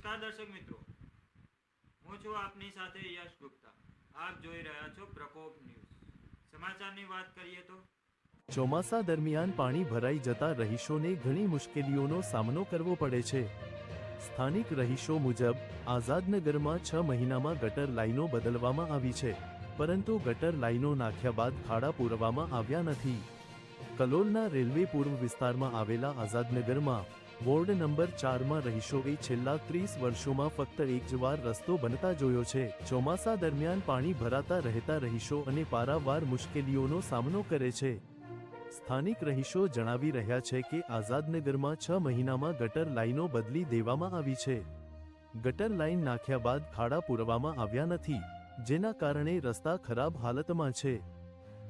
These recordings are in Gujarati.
નમસ્કાર દર્શક મિત્રો. હું છું આપની સાથે યશ ગુપ્તા. આપ જોઈ રહ્યા છો પ્રકોપ ન્યૂઝ. સમાચારની વાત કરીએ તો ચોમાસા દરમિયાન પાણી ભરાઈ જતા રહીશોને ઘણી મુશ્કેલીઓનો સામનો કરવો પડે છે. સ્થાનિક રહીશો મુજબ, આઝાદનગરમાં છ મહિનામાં ગટર લાઈનો બદલવામાં આવી છે, પરંતુ ગટર લાઈનો નાખ્યા બાદ ખાડા પૂરવામાં આવ્યા નથી. કલોલના રેલવે પૂર્વ વિસ્તારમાં આવેલા આઝાદનગરમાં વોર્ડ નંબર ચારમાં રહીશોએ છેલ્લા ત્રીસ વર્ષોમાં ફક્ત એક જ વાર રસ્તો બનતા જોયો છે. ચોમાસા દરમિયાન પાણી ભરાતા રહેતા રહીશો અને પારાવાર મુશ્કેલીઓનો સામનો કરે છે. સ્થાનિક રહીશો જણાવી રહ્યા છે કે આઝાદનગરમાં છ મહિનામાં ગટર લાઈનો બદલી દેવામાં આવી છે. ગટર લાઇન નાખ્યા બાદ ખાડા પૂરવામાં આવ્યા નથી, જેના કારણે રસ્તા ખરાબ હાલતમાં છે.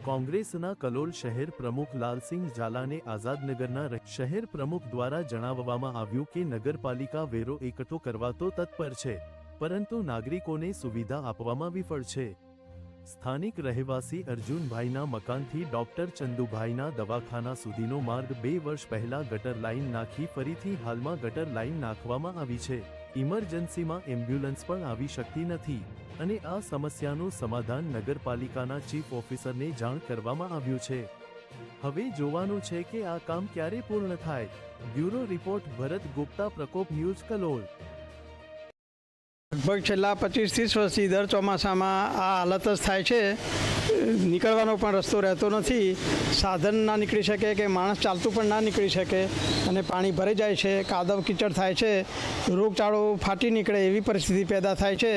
કોંગ્રેસના કલોલ શહેર પ્રમુખ લાલસિંહ ઝાલાને આઝાદનગરના શહેર પ્રમુખ દ્વારા જણાવવામાં આવ્યું કે નગરપાલિકા વેરો એકઠો કરવા તો તત્પર છે, પરંતુ નાગરિકોને સુવિધા આપવામાં વિફળ છે. સ્થાનિક રહેવાસી અર્જુનભાઈના મકાનથી ડોક્ટર ચંદુભાઈના દવાખાના સુધીનો માર્ગ બે વર્ષ પહેલા ગટર લાઈન નાખી ફરીથી હાલમાં ગટર લાઈન નાખવામાં આવી છે. ઇમરજન્સીમાં એમ્બ્યુલન્સ પણ આવી શકતી નથી અને આ સમસ્યાનું સમાધાન નગરપાલિકાના ચીફ ઓફિસરને જાણ કરવામાં આવ્યું છે. હવે જોવાનું છે કે આ કામ ક્યારે પૂર્ણ થાય. Bureau report Bharat Gupta Prakop news Kalol. લગભગ છેલ્લા પચીસ ત્રીસ વર્ષથી દર ચોમાસામાં આ હાલત જ થાય છે. નીકળવાનો પણ રસ્તો રહેતો નથી. સાધન ના નીકળી શકે કે માણસ ચાલતું પણ ના નીકળી શકે અને પાણી ભરાઈ જાય છે, કાદવ કીચડ થાય છે, રોગચાળો ફાટી નીકળે એવી પરિસ્થિતિ પેદા થાય છે.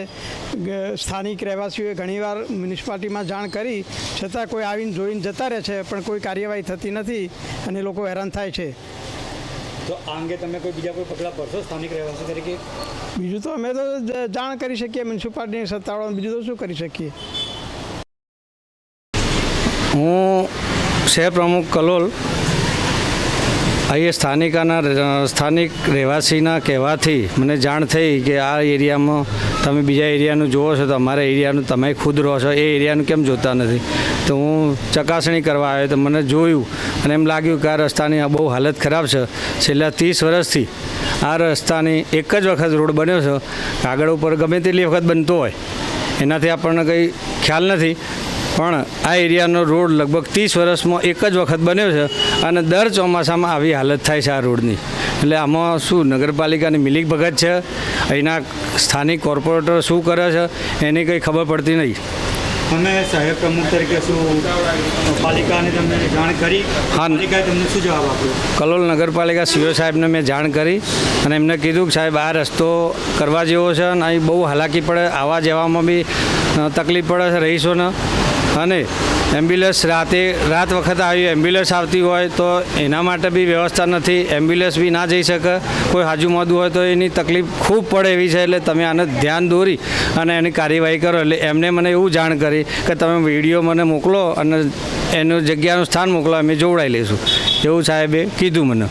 સ્થાનિક રહેવાસીઓએ ઘણીવાર મ્યુનિસિપાલિટીમાં જાણ કરી, છતાં કોઈ આવીને જોઈને જતા રહે છે, પણ કોઈ કાર્યવાહી થતી નથી અને લોકો હેરાન થાય છે. તો આ અંગે તમે કોઈ બીજા કોઈ પગલાં ભરશો સ્થાનિક રહેવાસી તરીકે? બીજું તો અમે તો જાણ કરી શકીએ મ્યુનિસિપાલિટીની સત્તાવાળાને બીજું તો શું કરી શકીએ? હું શહેર પ્રમુખ કલોલ અહીંયા સ્થાનિકાના સ્થાનિક રહેવાસીના કહેવાથી મને જાણ થઈ કે આ એરિયામાં તમે બીજા એરિયાનું જુઓ છો તો અમારા એરિયાનું તમે ખુદ રહો છો એ એરિયાનું કેમ જોતા નથી? તો હું ચકાસણી કરવા આવ્યો તો મને જોયું અને એમ લાગ્યું કે આ રસ્તાની આ બહુ હાલત ખરાબ છે. છેલ્લા ત્રીસ વર્ષથી આ રસ્તાની એક જ વખત રોડ બન્યો છે. કાગળ ઉપર ગમે તેટલી વખત બનતો હોય, એનાથી આપણને કંઈ ખ્યાલ નથી. પણ આ એરિયાનો રોડ લગભગ ત્રીસ વર્ષમાં એક જ વખત બન્યો છે અને દર ચોમાસામાં આવી હાલત થાય છે આ રોડની. એટલે આમાં શું, નગરપાલિકાની મિલિક ભગત છે? અહીંના સ્થાનિક કોર્પોરેટર શું કરે છે? એની કંઈ ખબર પડતી નહીં. તમે સાહેબ પ્રમુખ તરીકે શું પાલિકાને તમે જાણ કરી? હા. પાલિકાએ તમને શું જવાબ આપ્યો? કલોલ નગરપાલિકા સીઓ સાહેબને મેં જાણ કરી અને એમને કીધું કે સાહેબ આ રસ્તો કરવા જેવો છે અને અહીં બહુ હાલાકી પડે આવવા જવામાં બી તકલીફ પડે છે રહીશોને. અને એમ્બ્યુલન્સ રાતે, રાત વખત આવી એમ્બ્યુલન્સ આવતી હોય તો એના માટે બી વ્યવસ્થા નથી. એમ્બ્યુલન્સ બી ના જઈ શકે. કોઈ હાજુ મોદું હોય તો એની તકલીફ ખૂબ પડે એવી છે, એટલે તમે આને ધ્યાન દોરી અને એની કાર્યવાહી કરો. એટલે એમને મને એવું જાણ કરી કે તમે વીડિયો મને મોકલો અને એનું જગ્યાનું સ્થાન મોકલો, અમે જોવડાવી લઈશું. એવું સાહેબે કીધું મને.